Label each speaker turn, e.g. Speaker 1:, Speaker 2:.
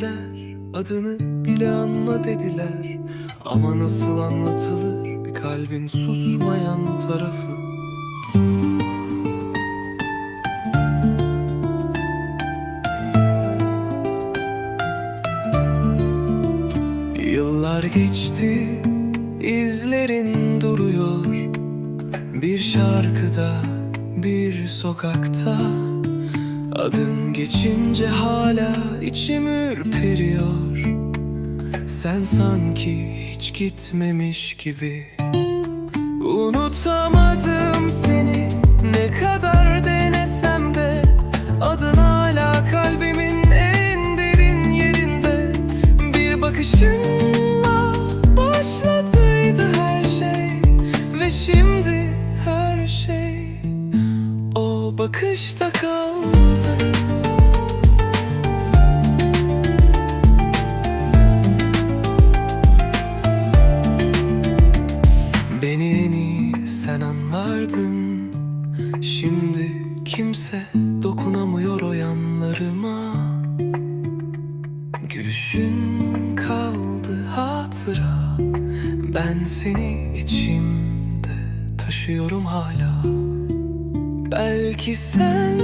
Speaker 1: dediler. Adını bile anma dediler. Ama nasıl anlatılır? Bir kalbin susmayan tarafı. Yıllar geçti, izlerin duruyor. Bir şarkıda, bir sokakta Adın geçince hala içim ürperiyor. Sen sanki hiç gitmemiş gibi. Unutamadım seni. Ne kadar denesem de Adın hala kalbimin en derin yerinde. Bir bakışınla başladıydı her şey Ve şimdi her şey o bakışta kaldı Beni en iyi sen anlardın. Şimdi kimse dokunamıyor o yanlarıma. Gülüşün kaldı hatıra. Ben seni içimde taşıyorum hala. Belki sen